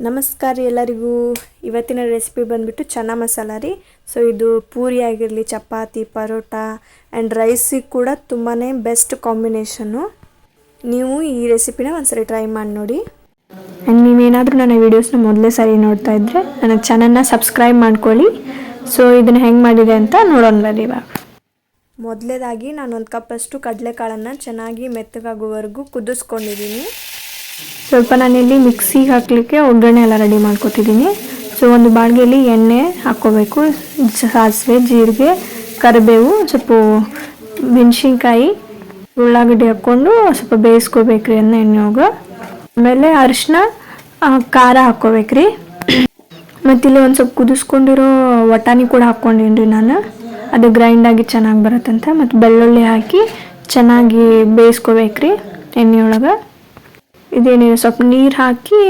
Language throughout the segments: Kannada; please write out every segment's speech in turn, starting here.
ನಮಸ್ಕಾರ ಎಲ್ಲರಿಗೂ. ಇವತ್ತಿನ ರೆಸಿಪಿ ಬಂದುಬಿಟ್ಟು ಚನ್ನ ಮಸಾಲ ರೀ. ಸೊ ಇದು ಪೂರಿ ಆಗಿರಲಿ, ಚಪಾತಿ, ಪರೋಟ ಆ್ಯಂಡ್ ರೈಸಿಗೆ ಕೂಡ ತುಂಬಾ ಬೆಸ್ಟ್ ಕಾಂಬಿನೇಷನ್ನು ನೀವು ಈ ರೆಸಿಪಿನ ಒಂದ್ಸರಿ ಟ್ರೈ ಮಾಡಿ ನೋಡಿ. ಆ್ಯಂಡ್ ನೀವೇನಾದರೂ ನನ್ನ ವೀಡಿಯೋಸ್ನ ಮೊದಲೇ ಸರಿ ನೋಡ್ತಾ ಇದ್ದರೆ ನನ್ನ ಚಾನಲ್ನ ಸಬ್ಸ್ಕ್ರೈಬ್ ಮಾಡ್ಕೊಳ್ಳಿ. ಸೊ ಇದನ್ನು ಹೆಂಗೆ ಮಾಡಿದೆ ಅಂತ ನೋಡೋಣ ಬರ್ರಿ ಇವಾಗ. ಮೊದಲೇದಾಗಿ ನಾನು ಒಂದು ಕಪ್ಪಷ್ಟು ಕಡಲೆಕಾಳನ್ನು ಚೆನ್ನಾಗಿ ಮೆತ್ತಗಾಗುವವರೆಗೂ ಕುದಿಸ್ಕೊಂಡಿದ್ದೀನಿ. ಸ್ವಲ್ಪ ನಾನಿಲ್ಲಿ ಮಿಕ್ಸಿಗೆ ಹಾಕಲಿಕ್ಕೆ ಒಗ್ಗರಣೆ ಎಲ್ಲ ರೆಡಿ ಮಾಡ್ಕೊತಿದ್ದೀನಿ. ಸೊ ಒಂದು ಬಾಳ್ಗೆಯಲ್ಲಿ ಎಣ್ಣೆ ಹಾಕ್ಕೋಬೇಕು. ಸಾಸಿವೆ, ಜೀರಿಗೆ, ಕರಿಬೇವು, ಸ್ವಲ್ಪ ಮೆಣಸಿನ್ಕಾಯಿ, ಉಳ್ಳಾಗಡ್ಡೆ ಹಾಕ್ಕೊಂಡು ಸ್ವಲ್ಪ ಬೇಯಿಸ್ಕೋಬೇಕ್ರಿ ಎಣ್ಣೆ ಎಣ್ಣೆಯಾಗ ಆಮೇಲೆ ಅರಿಶಿನ ಖಾರ ಹಾಕ್ಕೋಬೇಕ್ರಿ. ಮತ್ತು ಇಲ್ಲಿ ಒಂದು ಸ್ವಲ್ಪ ಕುದಿಸ್ಕೊಂಡಿರೋ ವಟಾಣಿ ಕೂಡ ಹಾಕ್ಕೊಂಡೀನಿ ನಾನು. ಅದು ಗ್ರೈಂಡ್ ಆಗಿ ಚೆನ್ನಾಗಿ ಬರುತ್ತಂತ. ಮತ್ತು ಬೆಳ್ಳುಳ್ಳಿ ಹಾಕಿ ಚೆನ್ನಾಗಿ ಬೇಯಿಸ್ಕೋಬೇಕ್ರಿ ಎಣ್ಣೆಯೊಳಗೆ. ಇದೇನಿದೆ, ಸ್ವಲ್ಪ ನೀರು ಹಾಕಿ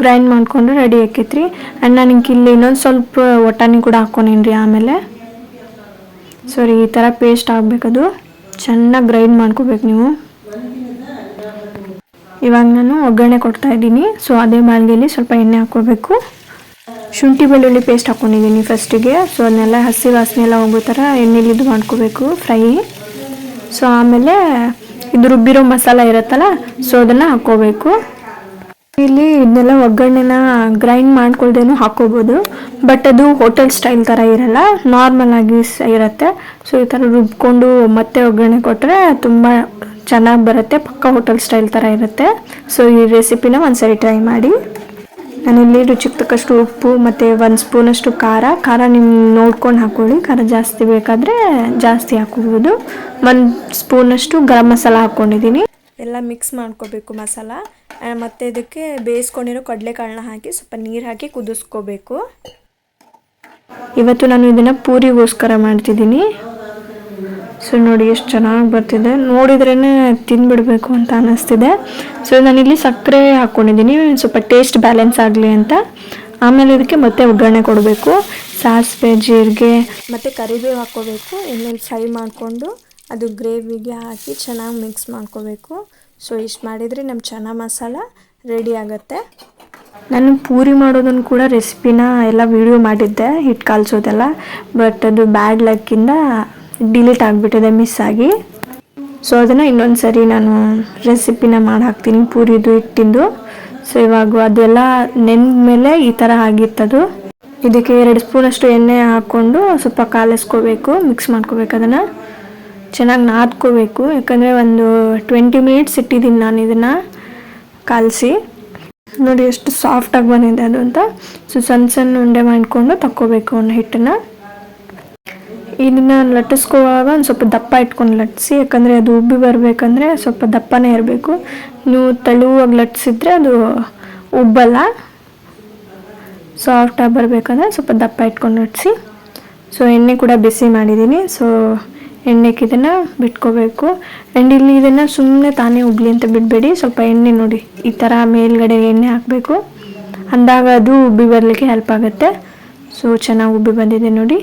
ಗ್ರೈಂಡ್ ಮಾಡಿಕೊಂಡು ರೆಡಿ ಆಕೈತ್ರಿ. ಆ್ಯಂಡ್ ನನಗೆ ಇಲ್ಲಿ ಇನ್ನೊಂದು ಸ್ವಲ್ಪ ಒಟಾನಿ ಕೂಡ ಹಾಕ್ಕೊಂಡೀನಿ ರೀ ಆಮೇಲೆ. ಸರಿ ಈ ಥರ ಪೇಸ್ಟ್ ಆಗಬೇಕದು. ಚೆನ್ನಾಗಿ ಗ್ರೈಂಡ್ ಮಾಡ್ಕೋಬೇಕು ನೀವು. ಇವಾಗ ನಾನು ಒಗ್ಗರಣೆ ಕೊಡ್ತಾ ಇದ್ದೀನಿ. ಸೊ ಅದೇ ಮಾಲ್ಗೆಯಲ್ಲಿ ಸ್ವಲ್ಪ ಎಣ್ಣೆ ಹಾಕ್ಕೋಬೇಕು ಶುಂಠಿ ಬೆಳ್ಳುಳ್ಳಿ ಪೇಸ್ಟ್ ಹಾಕ್ಕೊಂಡಿದ್ದೀನಿ ಫಸ್ಟಿಗೆ ಸೊ ಅದನ್ನೆಲ್ಲ ಹಸಿ ವಾಸನೆ ಎಲ್ಲ ಹೋಗೋ ಥರ ಎಣ್ಣೆಲಿ ಇದು ಮಾಡ್ಕೋಬೇಕು ಫ್ರೈ ಸೊ ಆಮೇಲೆ ಇದು ರುಬ್ಬಿರೋ ಮಸಾಲ ಇರುತ್ತಲ್ಲ ಸೊ ಅದನ್ನು ಹಾಕ್ಕೋಬೇಕು. ಇಲ್ಲಿ ಇದನ್ನೆಲ್ಲ ಒಗ್ಗರಣೆನ ಗ್ರೈಂಡ್ ಮಾಡ್ಕೊಳ್ದೇನು ಹಾಕ್ಕೋಬೋದು. ಬಟ್ ಅದು ಹೋಟೆಲ್ ಸ್ಟೈಲ್ ಥರ ಇರಲ್ಲ ನಾರ್ಮಲ್ ಆಗಿ ಇರುತ್ತೆ. ಸೊ ಈ ಥರ ರುಬ್ಕೊಂಡು ಮತ್ತೆ ಒಗ್ಗರಣೆ ಕೊಟ್ಟರೆ ತುಂಬ ಚೆನ್ನಾಗಿ ಬರುತ್ತೆ, ಪಕ್ಕ ಹೋಟೆಲ್ ಸ್ಟೈಲ್ ಥರ ಇರುತ್ತೆ. ಸೊ ಈ ರೆಸಿಪಿನ ಒಂದ್ಸರಿ ಟ್ರೈ ಮಾಡಿ. ನಾನಿಲ್ಲಿ ರುಚಿಗೆ ತಕ್ಕಷ್ಟು ಉಪ್ಪು ಮತ್ತು ಒಂದು ಸ್ಪೂನಷ್ಟು ಖಾರ. ಖಾರ ನಿಮ್ಮ ನೋಡ್ಕೊಂಡು ಹಾಕ್ಕೊಳ್ಳಿ ಖಾರ ಜಾಸ್ತಿ ಬೇಕಾದರೆ ಜಾಸ್ತಿ ಹಾಕೋಬೋದು. ಒಂದು ಸ್ಪೂನಷ್ಟು ಗರಂ ಮಸಾಲ ಹಾಕ್ಕೊಂಡಿದ್ದೀನಿ ಎಲ್ಲ ಮಿಕ್ಸ್ ಮಾಡ್ಕೋಬೇಕು ಮಸಾಲ. ಮತ್ತು ಇದಕ್ಕೆ ಬೇಯಿಸ್ಕೊಂಡಿರೋ ಕಡಲೆಕಾಳನ್ನ ಹಾಕಿ ಸ್ವಲ್ಪ ನೀರು ಹಾಕಿ ಕುದಿಸ್ಕೋಬೇಕು. ಇವತ್ತು ನಾನು ಇದನ್ನು ಪೂರಿಗೋಸ್ಕರ ಮಾಡ್ತಿದ್ದೀನಿ. ಸೊ ನೋಡಿ ಎಷ್ಟು ಚೆನ್ನಾಗಿ ಬರ್ತಿದೆ. ನೋಡಿದ್ರೇ ತಿನ್ಬಿಡ್ಬೇಕು ಅಂತ ಅನ್ನಿಸ್ತಿದೆ ಸೊ ನಾನಿಲ್ಲಿ ಸಕ್ಕರೆ ಹಾಕ್ಕೊಂಡಿದ್ದೀನಿ ಸ್ವಲ್ಪ ಟೇಸ್ಟ್ ಬ್ಯಾಲೆನ್ಸ್ ಆಗಲಿ ಅಂತ. ಆಮೇಲೆ ಇದಕ್ಕೆ ಮತ್ತೆ ಒಗ್ಗರಣೆ ಕೊಡಬೇಕು. ಸಾಸಿವೆ, ಜೀರಿಗೆ, ಮತ್ತು ಕರಿಬೇವು ಹಾಕ್ಕೋಬೇಕು. ಎಣ್ಣೆಲಿ ಫ್ರೈ ಮಾಡಿಕೊಂಡು ಅದು ಗ್ರೇವಿಗೆ ಹಾಕಿ ಚೆನ್ನಾಗಿ ಮಿಕ್ಸ್ ಮಾಡ್ಕೋಬೇಕು. ಸೊ ಇಷ್ಟು ಮಾಡಿದರೆ ನಮ್ಮ ಚೆನ್ನಾಗಿ ಮಸಾಲ ರೆಡಿ ಆಗುತ್ತೆ. ನಾನು ಪೂರಿ ಮಾಡೋದನ್ನು ಕೂಡ ರೆಸಿಪಿನ ಎಲ್ಲ ವಿಡಿಯೋ ಮಾಡಿದ್ದೆ. ಹಿಟ್ಟು ಕಲಿಸೋದೆಲ್ಲ. ಬಟ್ ಅದು ಬ್ಯಾಡ್ ಲಕ್ಕಿಂದ ಡಿಲೀಟ್ ಆಗಿಬಿಟ್ಟಿದೆ ಮಿಸ್ ಆಗಿ. ಸೊ ಅದನ್ನು ಇನ್ನೊಂದು ಸರಿ ನಾನು ರೆಸಿಪಿನ ಮಾಡಿ ಹಾಕ್ತೀನಿ ಪೂರಿದು ಹಿಟ್ಟಿಂದು ಸೊ ಇವಾಗ ಅದೆಲ್ಲ ಮೇಲೆ ಈ ಥರ ಆಗಿತ್ತದು. ಇದಕ್ಕೆ ಎರಡು ಸ್ಪೂನಷ್ಟು ಎಣ್ಣೆ ಹಾಕ್ಕೊಂಡು ಸ್ವಲ್ಪ ಕಾಲಿಸ್ಕೋಬೇಕು ಮಿಕ್ಸ್ ಮಾಡ್ಕೋಬೇಕು ಅದನ್ನು. ಚೆನ್ನಾಗಿ ನಾದ್ಕೋಬೇಕು, ಯಾಕಂದರೆ ಒಂದು ಟ್ವೆಂಟಿ ಮಿನಿಟ್ಸ್ ಇಟ್ಟಿದ್ದೀನಿ ನಾನು ಇದನ್ನು ಕಾಲಿಸಿ. ನೋಡಿ, ಎಷ್ಟು ಸಾಫ್ಟಾಗಿ ಬಂದಿದೆ ಅದು ಅಂತ. ಸೊ ಸಣ್ಣ ಸಣ್ಣ ಉಂಡೆ ಮಾಡಿಕೊಂಡು ತಕ್ಕೋಬೇಕು ಒಂದು ಹಿಟ್ಟನ್ನು. ಇದನ್ನು ಲಟ್ಟಿಸ್ಕೊಳ್ಳುವಾಗ ಒಂದು ಸ್ವಲ್ಪ ದಪ್ಪ ಇಟ್ಕೊಂಡು ಲಟ್ಟಿಸಿ, ಯಾಕಂದರೆ ಅದು ಉಬ್ಬಿ ಬರಬೇಕಂದ್ರೆ ಸ್ವಲ್ಪ ದಪ್ಪನೇ ಇರಬೇಕು. ನೀವು ತೆಳುವಾಗಿ ಲಟ್ಟಿಸಿದ್ರೆ ಅದು ಉಬ್ಬಲ್ಲ. ಸಾಫ್ಟಾಗಿ ಬರಬೇಕಂದ್ರೆ ಸ್ವಲ್ಪ ದಪ್ಪ ಇಟ್ಕೊಂಡು ಲಟ್ಟಿಸಿ. ಸೊ ಎಣ್ಣೆ ಕೂಡ ಬಿಸಿ ಮಾಡಿದ್ದೀನಿ ಸೊ ಎಣ್ಣೆಗೆ ಇದನ್ನು ಬಿಟ್ಕೋಬೇಕು. ಆ್ಯಂಡ್ ಇಲ್ಲಿ ಇದನ್ನು ಸುಮ್ಮನೆ ತಾನೇ ಉಬ್ಲಿ ಅಂತ ಬಿಡಬೇಡಿ. ಸ್ವಲ್ಪ ಎಣ್ಣೆ ನೋಡಿ, ಈ ಥರ ಮೇಲ್ಗಡೆ ಎಣ್ಣೆ ಹಾಕಬೇಕು. ಅಂದಾಗ ಅದು ಉಬ್ಬಿ ಬರಲಿಕ್ಕೆ ಹೆಲ್ಪ್ ಆಗುತ್ತೆ. ಸೊ ಚೆನ್ನಾಗಿ ಉಬ್ಬಿ ಬಂದಿದೆ ನೋಡಿ.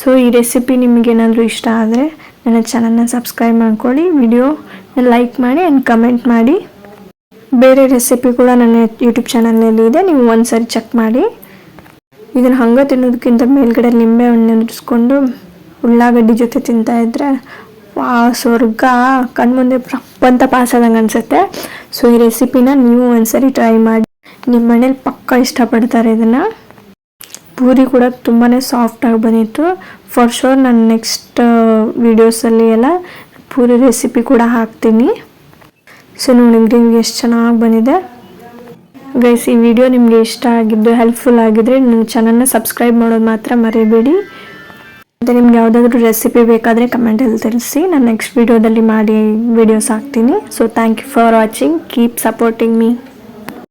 ಸೊ ಈ ರೆಸಿಪಿ ನಿಮಗೇನಾದರೂ ಇಷ್ಟ ಆದರೆ ನನ್ನ ಚಾನಲ್ನ ಸಬ್ಸ್ಕ್ರೈಬ್ ಮಾಡ್ಕೊಳ್ಳಿ ವಿಡಿಯೋ ಲೈಕ್ ಮಾಡಿ ಆ್ಯಂಡ್ ಕಮೆಂಟ್ ಮಾಡಿ. ಬೇರೆ ರೆಸಿಪಿ ಕೂಡ ನನ್ನ ಯೂಟ್ಯೂಬ್ ಚಾನಲ್ನಲ್ಲಿ ಇದೆ, ನೀವು ಒಂದ್ಸರಿ ಚೆಕ್ ಮಾಡಿ. ಇದನ್ನು ಹಂಗೆ ತಿನ್ನೋದಕ್ಕಿಂತ ಮೇಲ್ಗಡೆ ನಿಂಬೆ ಹಣ್ಣು ಉದುರಿಸ್ಕೊಂಡು ಉಳ್ಳಾಗಡ್ಡಿ ಜೊತೆ ತಿಂತಾಯಿದ್ರೆ ವಾ, ಸ್ವರ್ಗ, ಕಣ್ಮುಂದೆ ಪಾಸ್ ಪಾಸದಂಗೆ ಅನಿಸುತ್ತೆ. ಸೊ ಈ ರೆಸಿಪಿನ ನೀವು ಒಂದ್ಸರಿ ಟ್ರೈ ಮಾಡಿ. ನಿಮ್ಮ ಮನೇಲಿ ಪಕ್ಕ ಇಷ್ಟಪಡ್ತಾರೆ ಇದನ್ನು. ಪೂರಿ ಕೂಡ ತುಂಬಾ ಸಾಫ್ಟಾಗಿ ಬಂದಿತ್ತು. ಫಾರ್ ಶೋರ್ ನಾನು ನೆಕ್ಸ್ಟ್ ವೀಡಿಯೋಸಲ್ಲಿ ಎಲ್ಲ ಪೂರಿ ರೆಸಿಪಿ ಕೂಡ ಹಾಕ್ತೀನಿ. ಸೊ ನೋಡಿ ಗ್ರೇವಿ ಎಷ್ಟು ಚೆನ್ನಾಗಿ ಬಂದಿದೆ. ಗೈಸ್ ಈ ವಿಡಿಯೋ ನಿಮಗೆ ಇಷ್ಟ ಆಗಿದ್ದು ಹೆಲ್ಪ್ಫುಲ್ ಆಗಿದ್ರೆ ನನ್ನ ಚಾನಲ್ನ ಸಬ್ಸ್ಕ್ರೈಬ್ ಮಾಡೋದು ಮಾತ್ರ ಮರೆಯಬೇಡಿ ಮತ್ತು ನಿಮ್ಗೆ ಯಾವುದಾದ್ರೂ ರೆಸಿಪಿ ಬೇಕಾದರೆ ಕಮೆಂಟಲ್ಲಿ ತಿಳಿಸಿ. ನಾನು ನೆಕ್ಸ್ಟ್ ವಿಡಿಯೋದಲ್ಲಿ ಮಾಡಿ ವಿಡಿಯೋಸ್ ಹಾಕ್ತೀನಿ. So thank you for watching keep supporting me